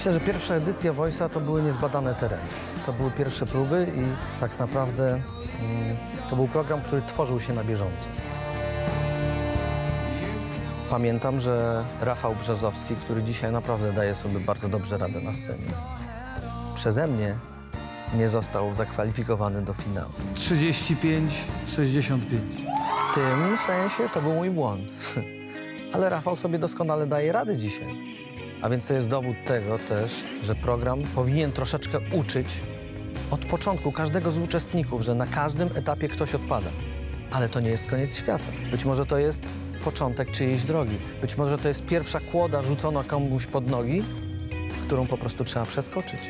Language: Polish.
Myślę, że pierwsza edycja Voice'a to były niezbadane tereny. To były pierwsze próby i tak naprawdę mm, to był program, który tworzył się na bieżąco. Pamiętam, że Rafał Brzozowski, który dzisiaj naprawdę daje sobie bardzo dobrze radę na scenie, przeze mnie nie został zakwalifikowany do finału. 35, 65. W tym sensie to był mój błąd. Ale Rafał sobie doskonale daje rady dzisiaj. A więc to jest dowód tego też, że program powinien troszeczkę uczyć od początku każdego z uczestników, że na każdym etapie ktoś odpada. Ale to nie jest koniec świata. Być może to jest początek czyjejś drogi. Być może to jest pierwsza kłoda rzucona komuś pod nogi, którą po prostu trzeba przeskoczyć.